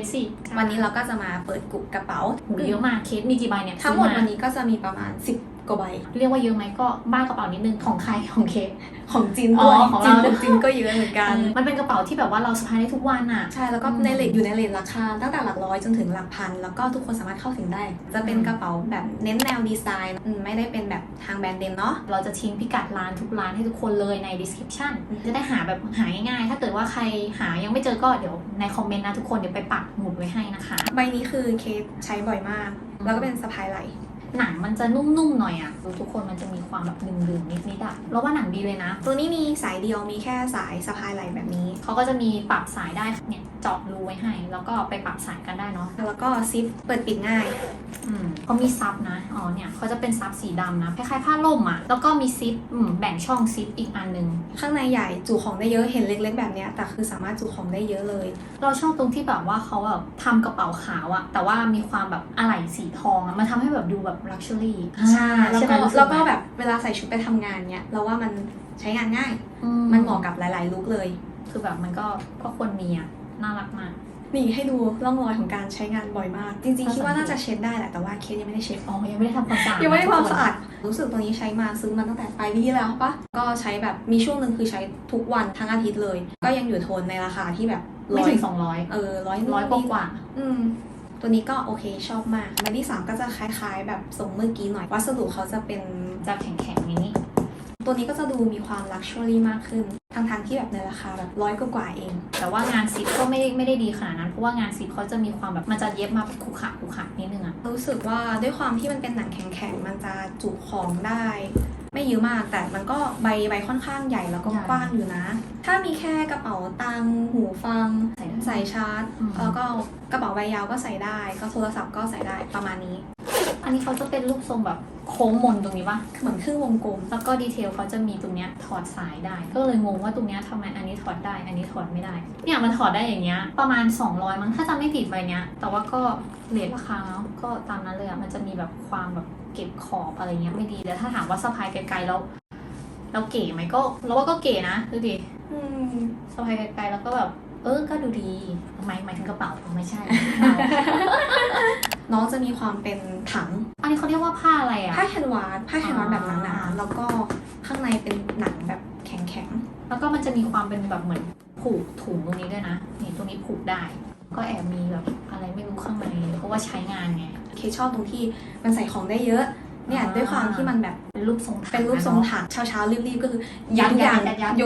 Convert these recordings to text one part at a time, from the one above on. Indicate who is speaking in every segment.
Speaker 1: สสิ
Speaker 2: วันนี้เราก็จะมาเปิดกุกกระเป๋า
Speaker 1: โหเยอะมากเคสมีกี่ใบเนี่ย
Speaker 2: ทั้งหมด
Speaker 1: ซื้อ
Speaker 2: วันนี้ก็จะมีประมาณ 10 กว่าใบ
Speaker 1: เรียกว่าเยอะไหมก็บ้ากระเป๋านิดนึงของใครของเคส
Speaker 2: ของจิน
Speaker 1: อ๋
Speaker 2: ด้
Speaker 1: อ
Speaker 2: วย
Speaker 1: ของ
Speaker 2: จิน
Speaker 1: เรา
Speaker 2: จินก็เยอะเหมือนกัน
Speaker 1: มันเป็นกระเป๋าที่แบบว่าเราสะพายได้ทุกวันอะ
Speaker 2: ใช่แล้วก็
Speaker 1: อืม
Speaker 2: ในเลทอยู่ในเลทราคา ตั้งแต่หลักร้อยจนถึงหลักพัน แล้วก็ทุกคนสามารถเข้าถึงได้ จะเป็น
Speaker 1: อืม
Speaker 2: กระเป๋าแบบเน้นแนวดีไซน์อืมไม่ได้เป็นแบบทางแบรนด์เดมเนาะ
Speaker 1: เราจะทิ้งพิกัดร้านทุกร้านให้ทุกคนเลยใน description
Speaker 2: อืม
Speaker 1: จะได้หาแบบหาง่ายๆ ถ้าเกิดว่าใครหายังไม่เจอก็เดี๋ยวในคอมเมนต์นะทุกคนเดี๋ยวไปปักหมุดไว้ให้นะคะ
Speaker 2: ใบนี้คือเคสใช้บ่อยมาก แล้วก็เป็นสะพายไหล
Speaker 1: หนังมันจะนุ่มๆหน่อยอะทุกคนมันจะมีความแบบดึงๆนิดๆอะเราว่าหนังดีเลยนะ
Speaker 2: ตัวนี้มีสายเดียวมีแค่สายสะพายไหลแบบนี้
Speaker 1: เขาก็จะมีปรับสายได้เนี่ยเจาะรูไว้ให้ แล้วก็ไปปรับสายกันได้เนาะ
Speaker 2: แล้วก็ซิปเปิดปิดง่าย
Speaker 1: อืมเขามีซับนะ อ๋อ เนี่ยเขาจะเป็นซับสีดำนะ คล้ายๆ ผ้าล่มอะ่ะ แล้วก็มีซิปอืมแบ่งช่องซิปอีกอันหนึง
Speaker 2: ข้างในใหญ่จุของได้เยอะ เห็นเล็ก ๆ แบบเนี้ยแต่คือสามารถจุของได้เยอะเลย
Speaker 1: เราชอบตรงที่แบบว่าเขาแบบทำกระเป๋าขาวอะแต่ว่ามีความแบบอะไหล่สีทองอะมันทำให้แบบดูแบบลักชัวรี่
Speaker 2: แล้ว
Speaker 1: ใช่ไหม
Speaker 2: ก็
Speaker 1: รู้สึ
Speaker 2: แล้วก็
Speaker 1: ไหม
Speaker 2: แบบเวลาใส่ชุดไปทำงานเนี้ยเราว่ามันใช้งานง่าย
Speaker 1: อื
Speaker 2: มันเหมาะกับหลาย ๆ ลุคเลย
Speaker 1: คือแบบมันก็ก็ควรมีอะน่ารักมาก
Speaker 2: นี่ให้ดูร่องรอยของการใช้งานบ่อยมาก จริง ๆ คิดว่าน่าจะเช็ดได้แหละ แต่ว่าเคสยังไม่ได้เช็ด
Speaker 1: อ๋อ ยังไม่ได้ทำความสะอาด
Speaker 2: ยังไม่ได้ความสะอาด รู้สึกตัวนี้ใช้มาซื้อมาตั้งแต่ปลายปีที่แล้วปะก็ใช้แบบมีช่วงหนึ่งคือใช้ทุกวันทั้งอาทิตย์เลย ก็ยังอยู่โทนในราคาที่แบบ
Speaker 1: ไม่
Speaker 2: ร้อย
Speaker 1: ถึงสองร้อย
Speaker 2: เออร้อย
Speaker 1: ร้อยกว่า
Speaker 2: อืม ตัวนี้ก็โอเคชอบมากใบที่สามก็จะคล้ายๆ แบบทรงเมื่อกี้หน่อย วัสดุเขาจะเป็น
Speaker 1: จะแข็งๆนี้
Speaker 2: ตัวนี้ก็จะดูมีความลักชัวรี่มากขึ้นทั้งๆที่แบบในราคาแบบร้อยกว่าๆเอง
Speaker 1: แต่ว่างานซิปก็ไม่ได้ไม่ได้ดีขนาดนั้น เพราะว่างานซิปเขาจะมีความแบบมันจะเย็บมาขรุขระขรุขระนิดนึงอะ
Speaker 2: รู้สึกว่าด้วยความที่มันเป็นหนังแข็งๆ มันจะจุของได้ ไม่เยอะมาก แต่มันก็ใบใบค่อนข้างใหญ่แล้วก็กว้างอยู่นะ ถ้ามีแค่กระเป๋าตังค์หูฟัง
Speaker 1: ใส่ได้
Speaker 2: ใส่ชาร์จ
Speaker 1: อืม
Speaker 2: แล้วก็กระเป๋าใบยาวก็ใส่ได้ ก็โทรศัพท์ก็ใส่ได้ประมาณนี้
Speaker 1: อันนี้เขาจะเป็นรูปทรงแบบโค้งมนตรงนี้ปะ
Speaker 2: เหมือนครึ่งวงกลม
Speaker 1: แล้วก็ดีเทลเขาจะมีตรงเนี้ยถอดสายได้ ก็เลยงงว่าตรงเนี้ยทำไมอันนี้ถอดได้ อันนี้ถอดไม่ได้ เนี่ยมันถอดได้อย่างเงี้ย ประมาณ 200 มั้ง ถ้าจำไม่ผิดใบเนี้ย แต่ว่าก็เลทราคาเนาะ ก็ตามนั้นเลยอะมันจะมีแบบความแบบเก็บขอบอะไรเงี้ยไม่ดีแต่ถ้าถามว่าสะพายไกลๆแล้วเราเก๋ไหมก็เราว่าก็เก๋นะดูดิสะพายไกลๆแล้วก็แบบ เออ ก็ดูดีหมายหมายถึงกระเป๋าไม่ใช่
Speaker 2: น้องจะมีความเป็นถัง
Speaker 1: อันนี้เขาเรียกว่าผ้าอะไรอะ
Speaker 2: ผ้าแคนวาสผ้าแคนวาสแบบหนา
Speaker 1: อ่า
Speaker 2: ๆแล้วก็ข้างในเป็นหนังแบบแข็ง
Speaker 1: แล้วก็มันจะมีความเป็นแบบเหมือนผูกถุงตรงนี้ด้วยนะนี่ตรงนี้ผูกได้ ก็แอบมีแบบอะไรไม่รู้ข้างในเพราะว่าใช้งานไง
Speaker 2: ๆเคชอบตรงที่มันใส่ของได้เยอะ เนี่ย
Speaker 1: อ่า
Speaker 2: ด้วยความที่มันแบบ
Speaker 1: เป็นรูปทรงถัง
Speaker 2: เป็นรูปทรง
Speaker 1: อะเนอะ
Speaker 2: ถังเช้าๆรีบๆก็คือยัด
Speaker 1: ยั
Speaker 2: ยา
Speaker 1: ด
Speaker 2: ง
Speaker 1: ยัดยัด
Speaker 2: โย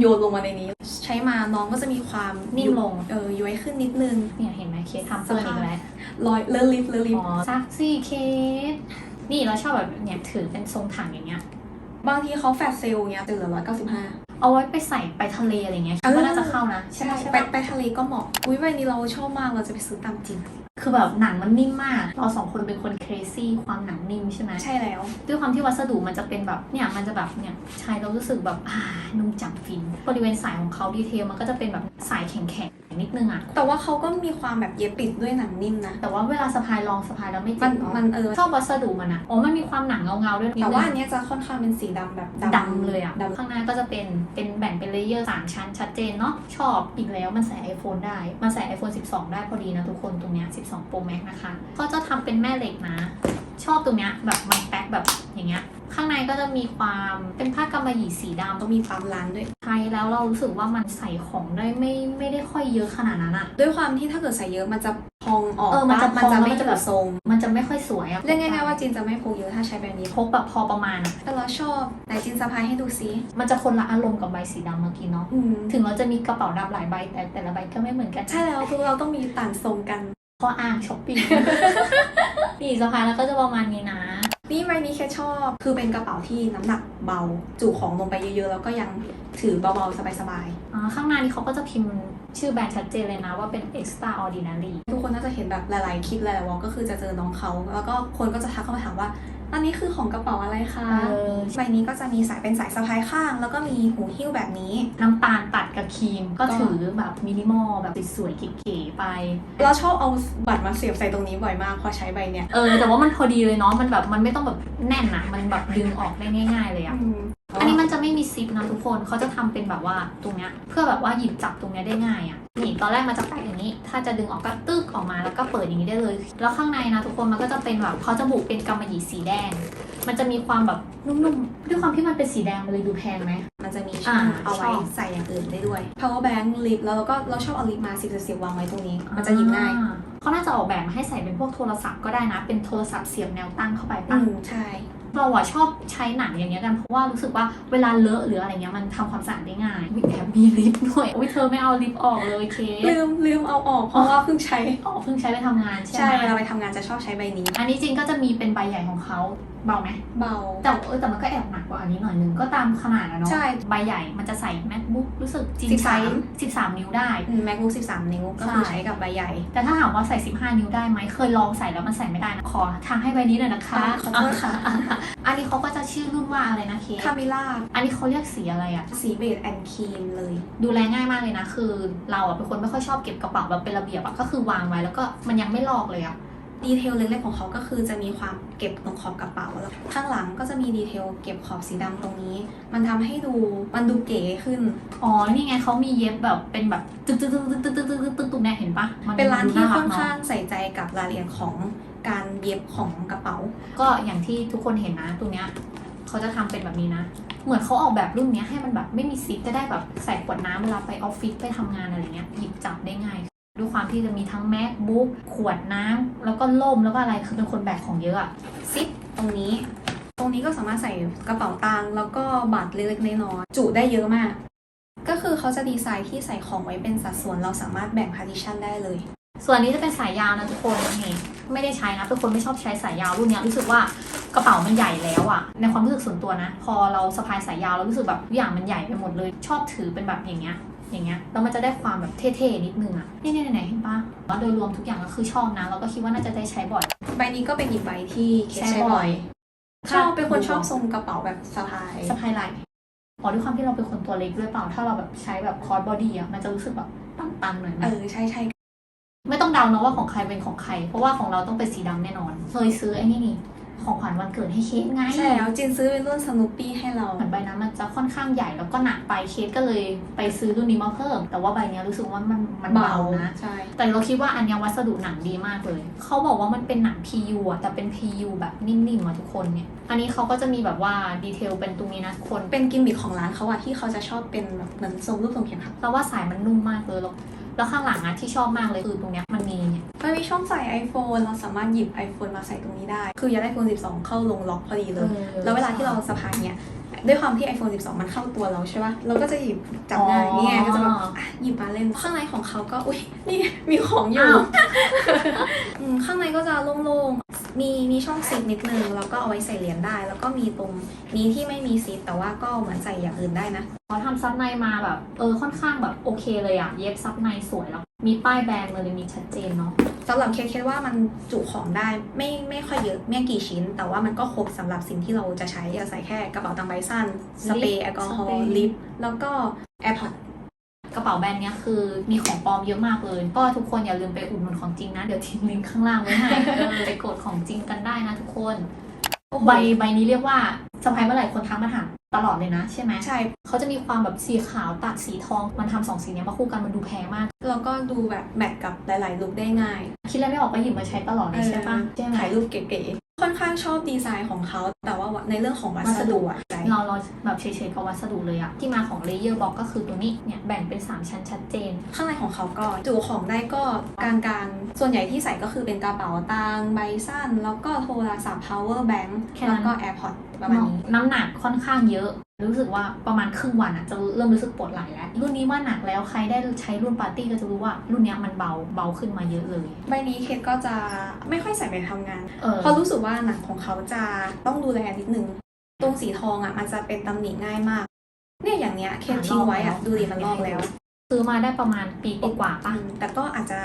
Speaker 2: โยนลงมาในนี้ ใช้มาน้องก็จะมีความ
Speaker 1: นิ่มลง
Speaker 2: เออย้อยขึ้นนิดนึง
Speaker 1: เนี่ยเห็นไหมเคสทำเสื้ออีกแล้ว
Speaker 2: รอยเลอะลิฟเลอะลิฟ
Speaker 1: อ๋อซักซี่เคสนี่เราชอบแบบเนี่ยถือเป็นทรงถังอย่างเงี้ย
Speaker 2: บางทีเขาแฟดเซลเงี้ยจะเหลือร้อยเก้าสิบห้า
Speaker 1: เอาไว้ไปใส่ไปทะเลอะไรเงี้ยคิดว่าน่าจะเข้านะ ใช่ไหมใช่
Speaker 2: ไป
Speaker 1: ปะ
Speaker 2: ไปทะเลก็เหมาะ อุ้ยใบนี้เราชอบมากเราจะไปซื้อตามจริง
Speaker 1: คือแบบหนังมันนิ่มมาก เราสองคนเป็นคนเครซี่ความหนังนิ่มใช่ไหม
Speaker 2: ใช่แล้ว
Speaker 1: ด้วยความที่วัสดุมันจะเป็นแบบเนี่ยมันจะแบบเนี่ยใช้เรารู้สึกแบบอ่านุ่มจับฟิน บริเวณสายของเขาดีเทลมันก็จะเป็นแบบสายแข็งๆนิดนึงอะ
Speaker 2: แต่ว่าเขาก็มีความแบบเย็บปิดด้วยหนังนิ่มนะ
Speaker 1: แต่ว่าเวลาสะพายลองสะพายแล้วไม่
Speaker 2: มั
Speaker 1: เจ็
Speaker 2: น
Speaker 1: บเนาะ
Speaker 2: มันเออ
Speaker 1: ชอบวัสดุมันอะอ๋อมันมีความหนังเงาๆด้วยนิด
Speaker 2: แต่
Speaker 1: นึง
Speaker 2: ว่าอันเนี้ยจะค่อนข้างเป็นสีดำแบบ
Speaker 1: ดำเลยอะ
Speaker 2: ดำ
Speaker 1: ข้างหน้าก็จะเป็นเป็นแบ่งเป็นเลเยอร์สามชั้นชัดเจนเนาะชอบอีกแล้วมันใส่ iPhone ได้ มันใส่ iPhone 12 ได้พอดีนะทุกคนตรงเนี้ย12 Pro Max นะคะ ก็จะทำเป็นแม่เหล็กนะ ชอบตรงเนี้ยแบบมันแป๊กแบบอย่างเงี้ย ข้างในก็จะมีความเป็นผ้ากำมะหยี่สีดำ
Speaker 2: ต้องมีความล้านด้วย
Speaker 1: ใช้แล้วเรารู้สึกว่ามันใส่ของได้ไม่ไม่ได้ค่อยเยอะขนาดนั้นอะ
Speaker 2: ด้วยความที่ถ้าเกิดใส่เยอะมันจะพองออก
Speaker 1: เออมันจะ
Speaker 2: ปมันจะ
Speaker 1: พอง
Speaker 2: ไม่
Speaker 1: มันจะ
Speaker 2: แบ
Speaker 1: แบบ
Speaker 2: บ ทรง
Speaker 1: มันจะไม่ค่อยสวยอะ
Speaker 2: เรียกง่ายๆว่าจินจะไม่พกเยอะถ้าใช้แบบนี้
Speaker 1: พกแบบพอประมาณอะ
Speaker 2: แต่เราชอบไหนจินสะพายให้ดูซิ
Speaker 1: มันจะคนละอารมณ์กับใบสีดำเมื่อกี้เนาะ
Speaker 2: อืม
Speaker 1: ถึงเราจะมีกระเป๋าดำหลายใบแต่แต่ละใบก็ไม่เหมือนกัน
Speaker 2: ใช่แล้วคือเราต้องมีต่างทรงกัน
Speaker 1: ข้ออ้างช้อปปิ้งนี่สะพายแล้วก็จะประมาณนี้นะ
Speaker 2: นี่ใบนี้แค่ชอบ คือเป็นกระเป๋าที่น้ำหนักเบา จุของลงไปเยอะๆ แล้วก็ยังถือเบาๆ สบาย
Speaker 1: อ่าข้างหน้านี้เขาก็จะพิมพ์ชื่อแบรนด์ชัดเจนเลยนะว่าเป็น extraordinary
Speaker 2: ๆทุกคนน่าจะเห็นแบบหลายๆ คลิปหลายๆวอลก็คือจะเจอน้องเขา แล้วก็คนก็จะทักเข้ามาถามว่า อันนี้คือของกระเป๋าอะไรคะ
Speaker 1: เออ
Speaker 2: ใบนี้ก็จะมีสายเป็นสายสะพายข้าง แล้วก็มีหูหิ้วแบบนี้
Speaker 1: น้ำตาลตัดกับครีมก็
Speaker 2: ก็
Speaker 1: ถือแบบมินิมอลแบบสวยๆเก๋ๆไป
Speaker 2: เราชอบเอาบัตรมาเสียบใส่ตรงนี้บ่อยมากพอใช้ใบเนี้ย
Speaker 1: เออแต่ว่ามันพอดีเลยเนาะมันแบบมันไม่ต้องแบบแน่นอะมันแบบดึงออกได้ง่าย ๆ เลยอะ
Speaker 2: อืม
Speaker 1: อันนี้มันจะไม่มีซิปนะทุกคนเขาจะทำเป็นแบบว่าตรงเนี้ยเพื่อแบบว่าหยิบจับตรงเนี้ยได้ง่ายอะ่ะนี่ตอนแรกมันจะแปะอย่างนี้ ถ้าจะดึงออกก็ตึกออกมาแล้วก็เปิดอย่างนี้ได้เลย แล้วข้างในนะทุกคนมันก็จะเป็นแบบเขาจะบุเป็นกำมะหยี่สีแดง มันจะมีความแบบนุ่มๆด้วยความที่มันเป็นสีแดงมันเลยดูแพงไหม
Speaker 2: มันจะมีช่อง
Speaker 1: อ่า
Speaker 2: เอาไว้
Speaker 1: ช่อง
Speaker 2: ใส่อย่างอื่นได้ด้วย power bank ลิปแล้วเราก็เราชอบเอาลิปมาสิบสิบวางไว้ตรงนี้ มันจะหยิบง่าย
Speaker 1: อ่เขาน่าจะออกแบบมาให้ใส่เป็นพวกโทรศัพท์ก็ได้นะ เป็นโทรศัพท์เสียบแนวตั้งเข้าไป
Speaker 2: อื
Speaker 1: ตั้ง
Speaker 2: มใช่
Speaker 1: เราอะชอบใช้หนังอย่างเงี้ยกัน เพราะว่ารู้สึกว่าเวลาเลอะหรืออะไรเงี้ยมันทำความสะอาดได้ง่ายวิแอบมีลิปด้วยวิเธอไม่เอาลิปออกเลยเค
Speaker 2: ลืมลืมเอาออกเพราะว่าเพิ่งใช้
Speaker 1: อ๋อเพิ่งใช้ไปทำงานใช่
Speaker 2: ใช่
Speaker 1: ไหม
Speaker 2: เวลาไปทำงานจะชอบใช้ใบนี้
Speaker 1: อันนี้จริงก็จะมีเป็นใบใหญ่ของเขา เบาไหม
Speaker 2: เบา
Speaker 1: แต่เออแต่มันก็แอบหนักกว่าอันนี้หน่อยนึงก็ตามขนาดอะเนาะ
Speaker 2: ใช่
Speaker 1: ใบใหญ่มันจะใส่ macbook รู้สึกจริง
Speaker 2: 13
Speaker 1: ไซส์13 นิ้วได้
Speaker 2: อืม macbook 13 นิ้วก็คือ
Speaker 1: ใช่
Speaker 2: ใช้กับใบใหญ่
Speaker 1: แต่ถ้าถามว่าใส่ 15 นิ้วได้ไหมเคยลองใส่แล้วมันใส่ไม่ได้นะขอทางให้ใบนี้หน่อยนะคะ
Speaker 2: ได้ขอโทษค่ะ
Speaker 1: อันนี้เขาก็จะชื่อรุ่นว่าอะไรนะเคก
Speaker 2: คามิล่า
Speaker 1: อันนี้เขาเรียกสีอะไรอะ
Speaker 2: สีเบจแอนครีมเลย
Speaker 1: ดูแลง่ายมากเลยนะคือ เราอะเป็นคนไม่ค่อยชอบเก็บกระเป๋าแบบเป็นระเบียบอะก็คือวางไว้แล้วก็มันยังไม่ลอกเลยอะ
Speaker 2: ดีเทลเล็กๆของเขาก็คือจะมีความเก็บตรงขอบกระเป๋าแล้วข้างหลังก็จะมีดีเทลเก็บขอบสีดำตรงนี้ มันทำให้ดูมันดูเก๋ขึ้น
Speaker 1: อ๋อ นี่ไงเขามีเย็บแบบเป็นแบบตึ๊กตึ๊กตึ๊กตึ๊กตึ๊กตึ๊กตึ๊กตึ๊กตรงเนี้ยเห็นปะมั
Speaker 2: เป็นร้านที่
Speaker 1: ดู
Speaker 2: ค่อน
Speaker 1: เะ
Speaker 2: ข้างใส่ใจกับรายละเอียดของการเย็บของกระเป๋า
Speaker 1: ก็อย่างที่ทุกคนเห็นนะตรงเนี้ยเขาจะทำเป็นแบบนี้นะ เหมือนเขาออกแบบรุ่นเนี้ยให้มันแบบไม่มีซิปจะได้แบบใส่ขวดน้ำเวลาไปออฟฟิศไปทำงานอะไรเงี้ยหยิบจับได้ง่าย ด้วยความที่จะมีทั้ง macbook ขวดน้ำแล้วก็ล่มแล้วก็อะไรคือเป็นคนแบกของเยอะอะ
Speaker 2: ซิปตรงนี้ ตรงนี้ก็สามารถใส่กระเป๋าตังค์แล้วก็บัตรเล็กๆน้อยๆจุได้เยอะมาก ก็คือเขาจะดีไซน์ที่ใส่ของไว้เป็นสัดส่วนเราสามารถแบ่ง partition ได้เลย
Speaker 1: ส่วนนี้จะเป็นสายยาวนะทุกคนนี่ไม่ได้ใช้นะเป็นคนไม่ชอบใช้สายยาวรุ่นนี้รู้สึกว่ากระเป๋ามันใหญ่แล้วอะในความรู้สึกส่วนตัวนะ พอเราสะพายสายยาวเรารู้สึกแบบทุกอย่างมันใหญ่ไปหมดเลย ชอบถือเป็นแบบอย่างเงี้ย อย่างเงี้ยแล้วมันจะได้ความแบบเท่ๆนิดนึงอะนี่นี่ไหนๆเห็นปะว่าโดยรวมทุกอย่างก็คือชอบนะแล้วก็คิดว่าน่าจะได้ใช้บ่อย
Speaker 2: ใบนี้ก็เป็นอีกใบที่เคส
Speaker 1: ใช้
Speaker 2: ใช้
Speaker 1: บ่
Speaker 2: บ่
Speaker 1: อ
Speaker 2: อยยชอบเป็นคนชอบทรงกระเป๋าแบบสะพาย
Speaker 1: สะพายไหล่อ๋อด้วยความที่เราเป็นคนตัวเล็กด้วยเปล่า ถ้าเราแบบใช้แบบคอร์สบอดี้อะมันจะรู้สึกแบบตันๆหน่อยไหม
Speaker 2: เออใช่ใช่
Speaker 1: ไม่ต้องเดาเนอะว่าของใครเป็นของใคร เพราะว่าของเราต้องเป็นสีดำแน่นอน เคยซื้อไอ้นี่นี่ ของขวัญวันเกิดให้เคสไง
Speaker 2: ใช่แล้วจินซื้อเป็นรุ่นสนุปปี้ให้เรา
Speaker 1: เหมือนใบนั้นมันจะค่อนข้างใหญ่แล้วก็หนักไปเคสก็เลยไปซื้อรุ่นนี้มาเพิ่ม แต่ว่าใบเนี้ยรู้สึกว่ามันมันเบานะ
Speaker 2: ใช่
Speaker 1: แต่เราคิดว่าอันเนี้ยวัสดุหนังดีมากเลย เขาบอกว่ามันเป็นหนัง PU อะแต่เป็น PU แบบนิ่มๆอะทุกคนเนี่ยอันนี้เขาก็จะมีแบบว่าดีเทลเป็นตรงนี้นะทุกคน
Speaker 2: เป็นกิมมิคของร้านเขาอะที่เขาจะชอบเป็นแบบเหมือนทรงรูปทรงเข็มขัด
Speaker 1: เราว่าสายมันนุ่มมากเลยแล้ว แล้วข้างหลังอะที่ชอบมากเลยคือตรงเนี้ยมันมีเนี่ย
Speaker 2: มันมีช่องใส่ iPhone เราสามารถหยิบ iPhone มาใส่ตรงนี้ได้ คือยัด iPhone 12 เข้าลงล็อกพอดีเลย แล้วเวลาที่เราสะพายเนี่ยด้วยความที่ iPhone 12 มันเข้าตัวเราใช่ปะเราก็จะหยิบจับง่ายนี่ไงก็จะแบบอะหยิบมาเล่น ข้างในของเขาก็ อุ้ยนี่มีของอยู่
Speaker 1: อ้าว
Speaker 2: อืมข้างในก็จะโล่งๆ มีมีช่องซิปนิดนึงแล้วก็เอาไว้ใส่เหรียญได้ แล้วก็มีตรงนี้ที่ไม่มีซิปแต่ว่าก็เหมือนใส่อย่างอื่นได้นะ
Speaker 1: เขาทำซับในมาแบบเออค่อนข้างแบบโอเคเลยอะเย็บซับในสวยแล้วมีป้ายแบรนด์เลยมีชัดเจนเนาะ
Speaker 2: สำหรับเคสเคสว่ามันจุของได้ไม่ไม่ค่อยเยอะไม่กี่ชิ้น แต่ว่ามันก็ครบสำหรับสิ่งที่เราจะใช้อย่าใส่แค่กระเป๋าตังค์ใบสั้น สเปรย์แอลกอฮอล์ลิปแล้วก็แอร์พอร์ต
Speaker 1: กระเป๋าแบรนด์เนี้ยคือมีของปลอมเยอะมากเลย ก็ทุกคนอย่าลืมไปอุดหนุนของจริงนะ เดี๋ยวทิ้งลิงก์ข้างล่างไว้ให้เออไปกดของจริงกันได้นะทุกคน ใบใบนี้เรียกว่าสะพายเมื่อไหร่คนทักมาถามตลอดเลยนะใช่ไหม
Speaker 2: ใช่
Speaker 1: เขาจะมีความแบบสีขาวตัดสีทองมันทำสองสีเนี้ยมาคู่กันมันดูแพงมาก
Speaker 2: แล้วก็ดูแบบแมทกับหลายๆลุคได้ง่าย
Speaker 1: คิดอะไรไม่ออกก็หยิบมาใช้ตลอดเลยใช่ปะใช่ไหม
Speaker 2: ถ่ายรูปเก๋ๆ ค่อนข้างชอบดีไซน์ของเขา แต่ว่าในเรื่องของวัสดุอะใจ
Speaker 1: เราเราแบบเฉยๆกับวัสดุเลยอะที่มาของเลเยอร์บ็อกก็คือตัวนี้เนี่ยแบ่งเป็น 3 ชั้นชัดเจน
Speaker 2: ข้างในของเขาก็จุของได้ก็กลางๆ ส่วนใหญ่ที่ใส่ก็คือเป็นกระเป๋าตังค์ใบสั้น แล้วก็โทรศัพท์ power bank
Speaker 1: แค่นั้น
Speaker 2: แล้วก็ AirPods ประมาณนี้
Speaker 1: น้ำหนักค่อนข้างเยอะ รู้สึกว่าประมาณครึ่งวันอะจะเริ่มรู้สึกปวดไหล่แล้ว รุ่นนี้ว่าหนักแล้วใครได้ใช้รุ่นปาร์ตี้ก็จะรู้ว่ารุ่นเนี้ยมันเบาเบาขึ้นมาเยอะเลย
Speaker 2: ใบนี้เคสก็จะไม่ค่อยใส่ไปทำงาน
Speaker 1: เออ
Speaker 2: เพราะรู้สึกว่าหนังของเขาจะต้องดูแลนิดนึงตรงสีทองอะมันจะเป็นตำหนิง่ายมากเนี่ยอย่างเนี้ยเคสทิ้งไว้อะดูดิมันลอกแล้ว
Speaker 1: ซื้อมาได้ประมาณปีกว่าๆ
Speaker 2: อื
Speaker 1: ป่ะ
Speaker 2: มแต่ก็อาจจะ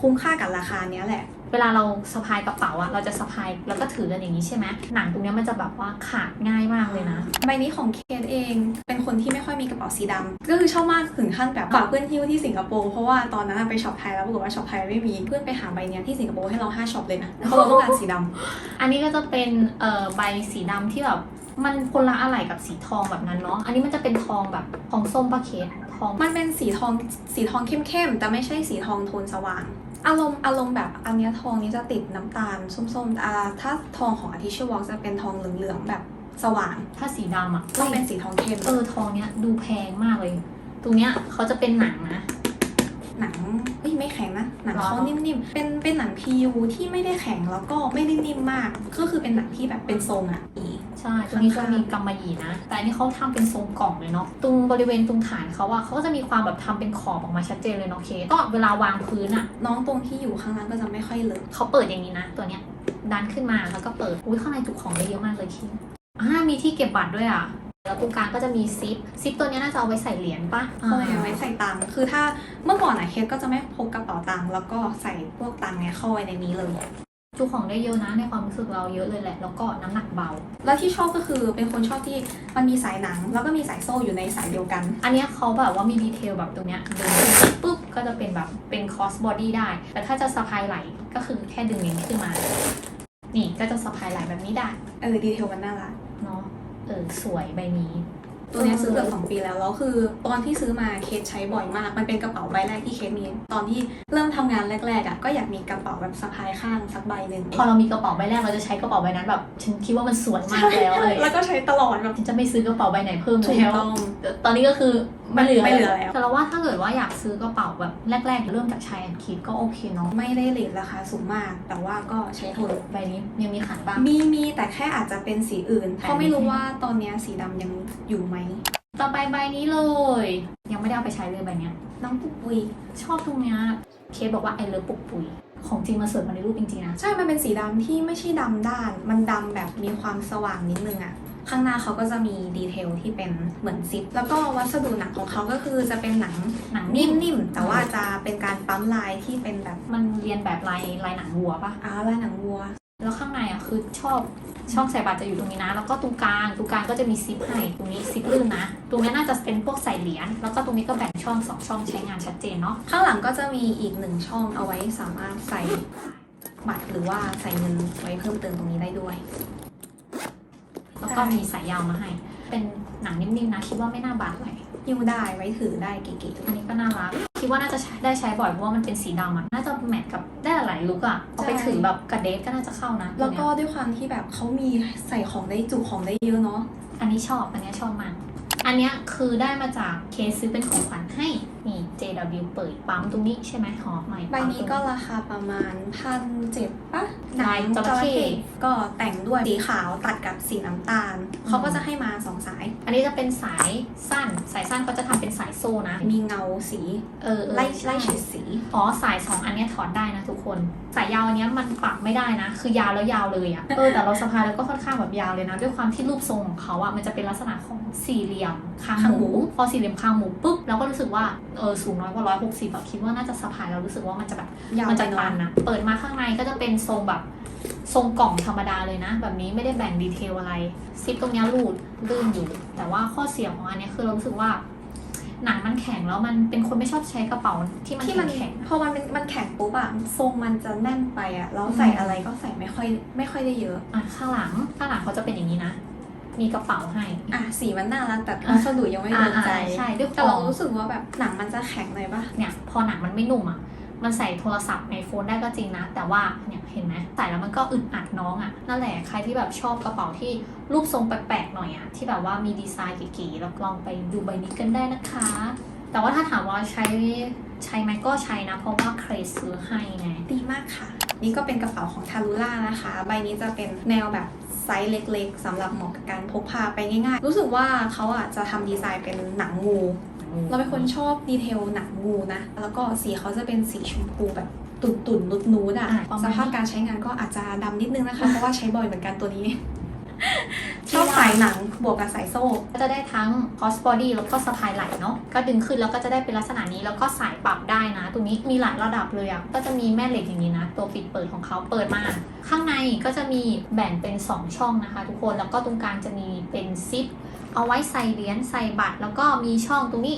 Speaker 2: คุ้มค่ากับราคาเนี้ยแหละ
Speaker 1: เวลาเราสะพายกระเป๋าอะเราจะสะพายแล้วก็ถือกันอย่างนี้ใช่ไหมหนังตรงเนี้ยมันจะแบบว่าขาดง่ายมากเลยนะ
Speaker 2: ใบนี้ของเคสเองเป็นคนที่ไม่ค่อยมีกระเป๋าสีดำก็คือชอบมากถึงขั้นแบบฝากเพื่อนที่ที่สิงคโปร์เพราะว่าตอนนั้นอะไปช็อปไทยแล้วปรากฏว่าช็อปไทยไม่มีเพื่อนไปหาใบเนี้ยที่สิงคโปร์ให้เราห้าช็อปเลยนะเพราะเราต้องการสีดำ
Speaker 1: อันนี้ก็จะเป็นเอ่อใบสีดำที่แบบมันคนละอะไรกับสีทองแบบนั้นเนาะ อันนี้มันจะเป็นทองแบบทองส้มปะเคส ทอง
Speaker 2: มันเป็นสีทองสีทองเข้มๆแต่ไม่ใช่สีทองโทนสว่าง อารมณ์อารมณ์แบบอันเนี้ยทองนี้จะติดน้ำตาลส้มๆอ่าถ้าทองของอาทิเชอร์วอลจะเป็นทองเหลืองๆแบบสว่าง
Speaker 1: ถ้าสีดำอะ
Speaker 2: ต้องเป็นสีทองเข้ม
Speaker 1: เออทองเนี้ยดูแพงมากเลย ตรงเนี้ยเขาจะเป็นหนังนะ
Speaker 2: หนังเอ้ยไม่แข็งนะหนัง
Speaker 1: หรอ
Speaker 2: เขานิ่มๆ เป็นเป็นหนัง PU ที่ไม่ได้แข็งแล้วก็ไม่ได้นิ่มมาก ก็คือเป็นหนังที่แบบเป็นทรงอะอี
Speaker 1: ใช่ตรงนี้จะ
Speaker 2: ข้างๆ
Speaker 1: มีกำมะหยี่นะ แต่อันนี้เขาทำเป็นทรงกล่องเลยเนาะตรงบริเวณตรงฐานเขาอะเขาก็จะมีความแบบทำเป็นขอบออกมาชัดเจนเลยเนาะเคสก็เวลาวางพื้นอะ
Speaker 2: น้องตรงที่อยู่ข้างล่างก็จะไม่ค่อยเลอะ
Speaker 1: เขาเปิดอย่างนี้นะ ตัวเนี้ยดันขึ้นมาแล้วก็เปิดอุ้ยข้างในจุของได้เยอะมากเลยคิงอ่ามีที่เก็บบัตรด้วยอะแล้วตรงกลางก็จะมีซิป ซิปตัวเนี้ยน่าจะเอาไว้ใส่เหรียญปะ
Speaker 2: เขาเลยเอาไว้ใส่ตังค์ คือถ้าเมื่อก่อนอะเคสก็จะไม่พกกระเป๋าตังค์แล้วก็ใส่พวกตังค์เนี่ยเข้าไว้ในนี้เลย
Speaker 1: จุของได้เยอะนะในความรู้สึกเราเยอะเลยแหละ แล้วก็น้ำหนักเบา
Speaker 2: แล้วที่ชอบก็คือเป็นคนชอบที่มันมีสายหนัง แล้วก็มีสายโซ่อยู่ในสายเดียวกัน
Speaker 1: อันเนี้ยเขาแบบว่ามีดีเทลแบบตรงเนี้ยดึงขึ้นปุ๊บก็จะเป็นแบบเป็นคอสบอดี้ได้ แต่ถ้าจะสะพายไหล่ก็คือแค่ดึงอย่างนี้ขึ้นมา นี่ก็จะสะพายไหล่แบบนี้ได้
Speaker 2: เออดีเทลมันน่ารัก
Speaker 1: เนาะเออสวยใบนี้
Speaker 2: ตัวเนี้ยซื้อเกือบสองปีแล้วแล้วคือ ตอนที่ซื้อมาเคสใช้บ่อยมาก มันเป็นกระเป๋าใบแรกที่เคสมีตอนที่เริ่มทำงานแรกๆอะก็อยากมีกระเป๋าแบบสะพายข้างสักใบหนึ่ง
Speaker 1: พอเรามีกระเป๋าใบแรกเราจะใช้กระเป๋าใบนั้นแบบฉันคิดว่ามันสวยมากแล้วเลย
Speaker 2: แล้วก็ใช้ตลอดแบบ
Speaker 1: ฉันจะไม่ซื้อกระเป๋าใบไหนเพิ่ม
Speaker 2: ถูก
Speaker 1: แล้ว
Speaker 2: ต้อง
Speaker 1: ตอนนี้ก็คือไม่เหลือ
Speaker 2: ไม่เหลือแล้ว
Speaker 1: แต่เราว่าถ้าเกิดว่าอยากซื้อกระเป๋าแบบแรกๆเริ่มจากชายแอนคิดก็โอเคเนาะ
Speaker 2: ไม่ได้เลทราคาสูงมาก แต่ว่าก็ใช้ทน
Speaker 1: ใบนี้ยังมีขายบ้าง
Speaker 2: มีมีแต่แค่อาจจะเป็นสีอื่น
Speaker 1: แต่
Speaker 2: เพราะไม่รู้
Speaker 1: ไม่
Speaker 2: ว่าตอนเนี้ยสีดำยังอยู่ไหม
Speaker 1: ต่อไปใบนี้เลย ยังไม่ได้เอาไปใช้เลยใบเนี้ย
Speaker 2: น้องปุ๊กปุย
Speaker 1: ชอบตรงเนี้ยเคสบอกว่าไอเลิฟปุกปุยของจริงมาสวยมาในรูปจริงๆนะ
Speaker 2: ใช่ มันเป็นสีดำที่ไม่ใช่ดำด้าน มันดำแบบมีความสว่างนิดนึงอะ ข้างหน้าเขาก็จะมีดีเทลที่เป็นเหมือนซิป แล้วก็วัสดุหนังของเขาก็คือจะเป็นหนัง
Speaker 1: หนังนิ่ม
Speaker 2: นิ่มๆแต่ว่าจะเป็นการปั๊มลายที่เป็นแบบ
Speaker 1: มันเรียนแบบลายลายหนังวัวปะ
Speaker 2: อาลายหนังวัว
Speaker 1: แล้วข้างในอะคือชอบช่องใส่บัตรจะอยู่ตรงนี้นะ แล้วก็ตรงกลางตรงกลางก็จะมีซิปให้ตรงนี้ซิปลื่นนะ ตรงนี้น่าจะเป็นพวกใส่เหรียญแล้วก็ตรงนี้ก็แบ่งช่องสองช่องใช้งานชัดเจนเนาะ
Speaker 2: ข้างหลังก็จะมีอีกหนึ่งช่องเอาไว้สามารถใส่บัตรหรือว่าใส่เงินไว้เพิ่มเติมตรงนี้ได้ด้วย
Speaker 1: แล้วก็มีสายยาวมาให้ เป็นหนังนิ่มๆนะคิดว่าไม่น่าบาดอะไร
Speaker 2: ยิ้วได้ไว้ถือได้เก๋
Speaker 1: อันนี้ก็น่ารัก คิดว่าน่าจะใช้ได้ใช้บ่อยเพราะว่ามันเป็นสีดำอะน่าจะแมทกับได้หลายลุคอะเอาไปถือแบบกระเดฟก็น่าจะเข้านะ
Speaker 2: ๆแล้วก็
Speaker 1: ตัวเนี้ย
Speaker 2: ด้วยความที่แบบเขามีใส่ของได้จุของได้เยอะเนาะ
Speaker 1: อันนี้ชอบอันนี้ชอบมาก อันเนี้ยคือได้มาจากเคสซื้อเป็นของขวัญให้ นี่ JW เปิดปั๊มตรงนี้ใช่ไหมหอใหม่
Speaker 2: ใบ
Speaker 1: ปั๊ม
Speaker 2: นี้
Speaker 1: ตรง
Speaker 2: ก็ราคาประมาณพันเจ็ดปะ
Speaker 1: ลายจระเข้
Speaker 2: ก็แต่งด้วยสีขาวตัดกับสีน้ำตาล เขาก็จะให้มาสองสาย
Speaker 1: อันนี้จะเป็นสายสั้น สายสั้นเขาจะทำเป็นสายโซ่นะ
Speaker 2: มีเงาสี
Speaker 1: เออเออ
Speaker 2: ไล่
Speaker 1: ใช่
Speaker 2: ไล่เฉดสี
Speaker 1: อ๋อสายสองอันเนี้ยถอดได้นะทุกคน สายยาวอันเนี้ยมันปรับไม่ได้นะ คือยาวแล้วยาวเลยอะเออแต่เราสะพายแล้วก็ค่อนข้างแบบยาวเลยนะ ด้วยความที่รูปทรงของเขาอะมันจะเป็นลักษณะของสี่เหลี่ยมคางหมู พอสี่เหลี่ยมคางหมูปุ๊บเราก็รู้สึกว่าเออสูงน้อยกว่าร้อยหกสิบแบบคิดว่าน่าจะสะพายเรารู้สึกว่ามันจะแบบ
Speaker 2: ยาว
Speaker 1: มัน
Speaker 2: ไป
Speaker 1: จะ
Speaker 2: หน่
Speaker 1: ตั
Speaker 2: อย
Speaker 1: นนะเปิดมาข้างในก็จะเป็นทรงแบบทรงกล่องธรรมดาเลยนะ แบบนี้ไม่ได้แบ่งดีเทลอะไรซิปตรงเนี้ยรูดลื่นอยู่ แต่ว่าข้อเสียของอันเนี้ยคือเรารู้สึกว่าหนังมันแข็งแล้วมันเป็นคนไม่ชอบใช้กระเป๋าที่มัน
Speaker 2: ที่มัน
Speaker 1: แข็ง
Speaker 2: พอมันเป็นมันแข็งปุ๊บอะทรงมันจะแน่นไปอะแล้วใส่อะไรก็ใส่ไม่ค่อยไม่ค่อยได้เยอะ
Speaker 1: ๆอะข้างหลังข้างหลังเขาจะเป็นอย่างนี้นะ มีกระเป๋าให้
Speaker 2: อะสีมันน่ารักแต่
Speaker 1: อะ
Speaker 2: วัสดุยังไม่โดนใจ
Speaker 1: อ่าใช่ด้วย
Speaker 2: แต่
Speaker 1: ข
Speaker 2: เรา
Speaker 1: อง
Speaker 2: รู้สึกว่าแบบหนังมันจะแข็งเลยปะ
Speaker 1: เนี่ยพอหนังมันไม่นุ่มอะมันใส่โทรศัพท์ในโฟนได้ก็จริงนะ แต่ว่าเนี่ยเห็นไหมใส่แล้วมันก็อึดอัดน้องอะนั่นแหละใครที่แบบชอบกระเป๋าที่รูปทรงแปลกๆหน่อยอะที่แบบว่ามีดีไซน์เก๋ๆแล้วลองไปดูใบนี้กันได้นะคะ แต่ว่าถ้าถามว่าใช้ใช้ไหมก็ใช้นะ เพราะว่าเครซซื้อให้ไง
Speaker 2: ดีมากค่ะ นี่ก็เป็นกระเป๋าของทารุล่านะคะ ใบนี้จะเป็นแนวแบบ ไซส์เล็กๆสำหรับเหมาะกับการพกพาไปง่ายๆ รู้สึกว่าเขาอะจะทำดีไซน์เป็นหนังงู เราเป็นคนชอบดีเทลหนังงูนะ แล้วก็สีเขาจะเป็นสีชมพูแบบตุ่นตุ่นๆนุดนูดๆอะ
Speaker 1: อะประมาณนี้
Speaker 2: สภาพการใช้งานก็อาจจะดำนิดนึงนะคะ เพราะว่าใช้บ่อยเหมือนกันตัวนี้ ชอบสายหนังบวกกับสายโซ่
Speaker 1: ก็จะได้ทั้ง cross body แล้วก็สะพายไหล่เนาะก็ดึงขึ้นแล้วก็จะได้เป็นลักษณะนี้แล้วก็สายปรับได้นะ ตัวนี้มีหลายระดับเลยอะ่ะก็จะมีแม่เหล็กอย่างนี้นะ ตัวปิดเปิดของเขาเปิดมา ข้างในก็จะมีแบ่งเป็น 2 ช่องนะคะ ทุกคนแล้วก็ตรงกลางจะมีเป็นซิปเอาไว้ใส่เหรียญใส่บัตร แล้วก็มีช่องตรงนี้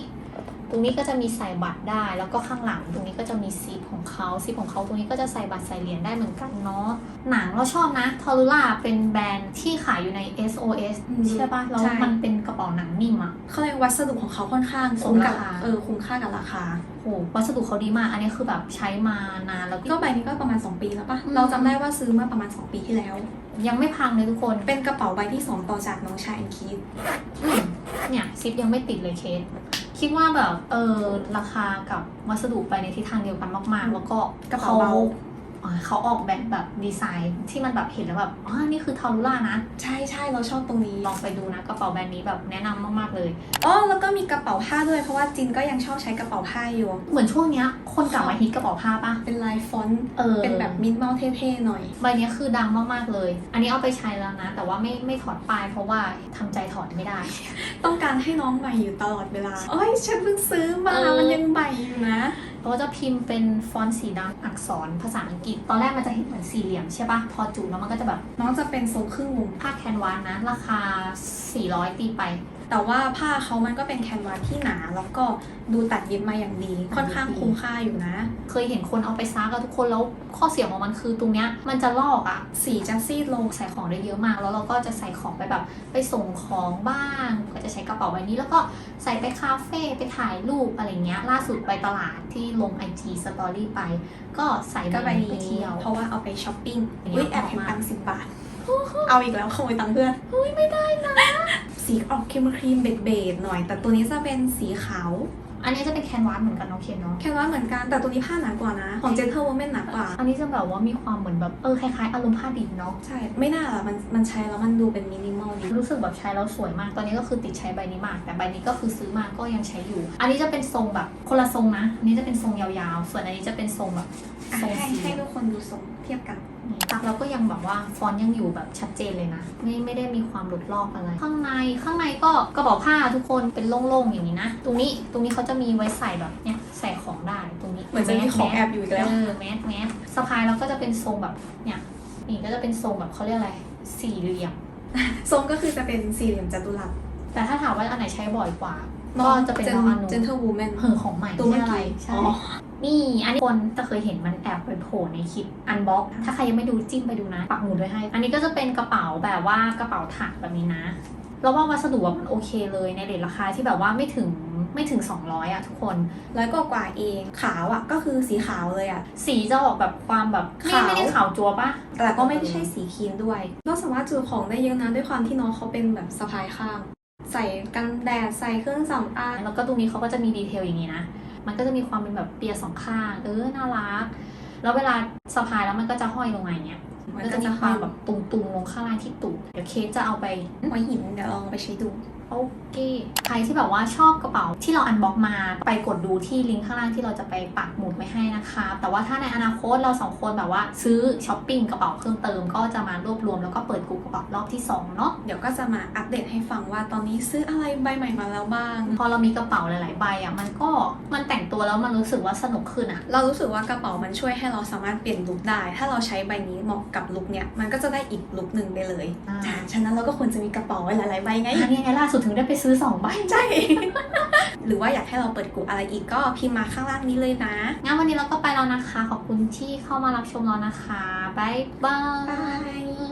Speaker 1: ตรงนี้ก็จะมีใส่บัตรได้ แล้วก็ข้างหลังตรงนี้ก็จะมีซิปของเขาซิปของเขาตรงนี้ก็จะใส่บัตรใส่เหรียญได้เหมือนกันเนาะหนังเราชอบนะทอรูล่าเป็นแบรนด์ที่ขายอยู่ใน SOS
Speaker 2: อืม
Speaker 1: ใช่ปะแล้ว
Speaker 2: ใช่
Speaker 1: มันเป็นกระเป๋าหนังนิ่มอะ
Speaker 2: เขาเรียกวัสดุของเขาค่อนข้างคุ้มกับ
Speaker 1: สมราคา
Speaker 2: เออคุ้มค่ากับราคา
Speaker 1: โหวัสดุเขาดีมาก อันนี้คือแบบใช้มานานแล้วก็
Speaker 2: ก็ใบนี้ก็ประมาณ 2 ปีแล้วปะ
Speaker 1: อืม
Speaker 2: เราจำได้ว่าซื้อเมื่อประมาณ 2 ปีที่แล้ว
Speaker 1: ยังไม่พังเลยทุกคน
Speaker 2: เป็นกระเป๋าใบที่ 2 ต่อจากน้องชายแอนคีด
Speaker 1: อืมเนี่ยซิปยังไม่ติดเลยเคส คิดว่าแบบเออราคากับวัสดุไปในทิศทางเดียวกันมากๆ แล้วก็
Speaker 2: กระเป๋าเบา
Speaker 1: อ่า เขาออกแบบแบบดีไซน์ที่มันแบบเห็นแล้วแบบอ๋อนี่คือทารูล่านะ
Speaker 2: ใช่ใช่เราชอบตรงนี้
Speaker 1: ลองไปดูนะกระเป๋าแบรนด์นี้แบบแนะนำมากๆเลย
Speaker 2: อ๋อแล้วก็มีกระเป๋าผ้าด้วยเพราะว่าจินก็ยังชอบใช้กระเป๋าผ้าอยู่
Speaker 1: เหมือนช่วงเนี้ยคนกลับมาฮิตกระเป๋าผ้าปะ
Speaker 2: เป็นลายฟอนต์
Speaker 1: เออ
Speaker 2: เป็นแบบมินิมอลเท่ๆหน่อย
Speaker 1: ใบเนี้ยคือดังมากๆเลย อันนี้เอาไปใช้แล้วนะ แต่ว่าไม่ไม่ถอดปลายเพราะว่าทำใจถอดไม่ได้
Speaker 2: ต้องการให้น้องใหม่อยู่ตลอดเวลาเอ้ยฉันเพิ่งซื้อมา
Speaker 1: เออ
Speaker 2: มันยังใหม่อยู่นะ
Speaker 1: เราจะพิมพ์เป็นฟอนต์สีดำอักษรภาษาอังกฤษ ตอนแรกมันจะเห็นเหมือนสี่เหลี่ยมใช่ปะพอจุแล้วมันก็จะแบบ
Speaker 2: น้องจะเป็นทรงครึ่งวง
Speaker 1: ผ้าแคนวาสนะ ราคา 400 ตีไป
Speaker 2: แต่ว่าผ้าเขามันก็เป็นแคนวาสที่หนา แล้วก็ดูตัดเย็บมาอย่างดี ค่อนข้างคุ้มค่าอยู่นะ
Speaker 1: เคยเห็นคนเอาไปซักอะทุกคนแล้วข้อเสียของมันคือตรงเนี้ยมันจะลอกอะ
Speaker 2: สีจะซีดลง
Speaker 1: ใส่ของได้เยอะมาก แล้วเราก็จะใส่ของไปแบบไปส่งของบ้าง ก็จะใช้กระเป๋าใบนี้ แล้วก็ใส่ไปคาเฟ่ไปถ่ายรูปอะไรเงี้ยล่าสุดไปตลาดที่ลง IG Story ไป ก็ใส่
Speaker 2: ก็
Speaker 1: ใบ
Speaker 2: ไป
Speaker 1: นี้ไปเที่ยว
Speaker 2: เพราะว่าเอาไปช้อปปิ้ง
Speaker 1: เยอะ
Speaker 2: อุ้ยแอบเห็น
Speaker 1: มาก
Speaker 2: ตังค์สิบบาทเอาอีกแล้วขโมยตังค์เพื่อน
Speaker 1: อุ้ยไม่ได้นะ
Speaker 2: สีออกครีมครีมเบดเบดๆหน่อย แต่ตัวนี้จะเป็นสีขาว
Speaker 1: อันนี้จะเป็นแคนวาสเหมือนกันเนาะเคนเนาะ
Speaker 2: แคนวาสเหมือนกัน แต่ตัวนี้ผ้าหนากว่านะ ของ Gentle Woman หนากว่า
Speaker 1: อันนี้จะแบบว่ามีความเหมือนแบบเออคล้ายๆอารมณ์ผ้าดิบเนาะ
Speaker 2: ใช่ ไม่น่าล่ะมันมันใช้แล้วมันดูเป็นมินิมอลดี
Speaker 1: รู้สึกแบบใช้แล้วสวยมาก ตอนนี้ก็คือติดใช้ใบนี้มาก แต่ใบนี้ก็คือซื้อมาก็ยังใช้อยู่ อันนี้จะเป็นทรงแบบคนละทรงนะ อันนี้จะเป็นทรงยาวๆ ส่วนอันนี้จะเป็นทรงแบบ
Speaker 2: อะ
Speaker 1: ทรง
Speaker 2: ให้
Speaker 1: สี
Speaker 2: ให้ทุกคนดูทรงเทียบกัน
Speaker 1: ตัก แล้วก็ยังแบบว่าฟอนต์ยังอยู่แบบชัดเจนเลยนะ ไม่ไม่ได้มีความหลุดลอกอะไร ข้างในข้างในก็กระเป๋าผ้าทุกคนเป็นโล่งๆอย่างนี้นะ ตรงนี้ตรงนี้เขาจะมีไว้ใส่แบบเนี่ยใส่ของได้ตรงนี้
Speaker 2: เหมือนจะมีของแอบอยู่อีกแล้ว
Speaker 1: เออแมสแมสสะพายเราก็จะเป็นทรงแบบเนี่ยนี่ก็จะเป็นทรงแบบเขาเรียกอะไรสี่เหลี่ยม
Speaker 2: ทรงก็คือจะเป็นสี่เหลี่ยมจัตุรัส
Speaker 1: แต่ถ้าถามว่าอันไหนใช้บ่อยกว่าก็จะเป็นน้องอนุ
Speaker 2: Gentle Woman
Speaker 1: เหิงของใหม่
Speaker 2: ตัวเมื่อ
Speaker 1: ใช่
Speaker 2: กี้
Speaker 1: ใช่
Speaker 2: อ๋อ
Speaker 1: นี่อันนี้คนจะเคยเห็นมันแอบไปโผล่ในคลิปอันบ็อกถ้าใครยังไม่ดูจิ้มไปดูนะ ปักหมุดไว้ให้ อันนี้ก็จะเป็นกระเป๋าแบบว่ากระเป๋าถักแบบนี้นะแล้วว่าวัสดุอะมันโอเคเลยในเรทราคาที่แบบว่าไม่ถึงไม่ถึง 200อะทุกคน
Speaker 2: ร้อยกว่ากว่าเองขาวอะก็คือสีขาวเลยอะ
Speaker 1: สีจะออกแบบความแบบไม่
Speaker 2: ขาว
Speaker 1: ไม่ได้ขาวจัวปะ
Speaker 2: แต่ก็ไม่ได้ใช่สีครีมด้วยเราสามารถจุของได้เยอะนะด้วยความที่น้องเขาเป็นแบบสะพายข้าง ใส่กันแดดใส่เครื่องสำอาง
Speaker 1: แล้วก็ตรงนี้เขาก็จะมีดีเทลอย่างนี้นะ มันก็จะมีความเป็นแบบเปียร์สองข้าง เออน่ารัก แล้วเวลาสะพายแล้วมันก็จะห้อยลงมาอย่างเงี้ยมันก็จะมีความแบบตุงๆลงข้างล่างที่ตุ่เดี๋ยวเคสจะเอาไป
Speaker 2: หัวหินเดี๋ยวลองไปใช้ดู
Speaker 1: โอเค ใครที่แบบว่าชอบกระเป๋าที่เราอันบ็อกมาไปกดดูที่ลิงก์ข้างล่างที่เราจะไปปักหมุดไว้ให้นะคะ แต่ว่าถ้าในอนาคตเราสองคนแบบว่าซื้อช้อปปิ้งกระเป๋าเพิ่มเติมก็จะมารวบรวมแล้วก็เปิดกลุ่มกระเป๋ารอบที่สองเนาะ
Speaker 2: เดี๋ยวก็จะมาอัปเดตให้ฟังว่าตอนนี้ซื้ออะไรใบใหม่มาแล้วบ้าง
Speaker 1: พอเรามีกระเป๋าหลาย ๆ ใบอะมันก็มันแต่งตัวแล้วมันรู้สึกว่าสนุกขึ้นอะ
Speaker 2: เรารู้สึกว่ากระเป๋ามันช่วยให้เราสามารถเปลี่ยนลุคได้ ถ้าเราใช้ใบนี้เหมาะกับลุคเนี้ยมันก็จะได้อีกลุคหนึ่งไปเลย
Speaker 1: อ่า
Speaker 2: จ้ะฉะนั้นเราก็ควรจะมีกระเป๋าไว้หลาย ๆ ใบไง
Speaker 1: อันนี้ไงล่าสุดถึงได้ไปซื้อสองใบ
Speaker 2: ใช่ หรือว่าอยากให้เราเปิดกลุ่มอะไรอีกก็พิมพ์มาข้างล่างนี้เลยนะ
Speaker 1: งั้นวันนี้เราก็ไปแล้วนะคะ ขอบคุณที่เข้ามารับชมเรานะคะ บ๊ายบาย
Speaker 2: บาย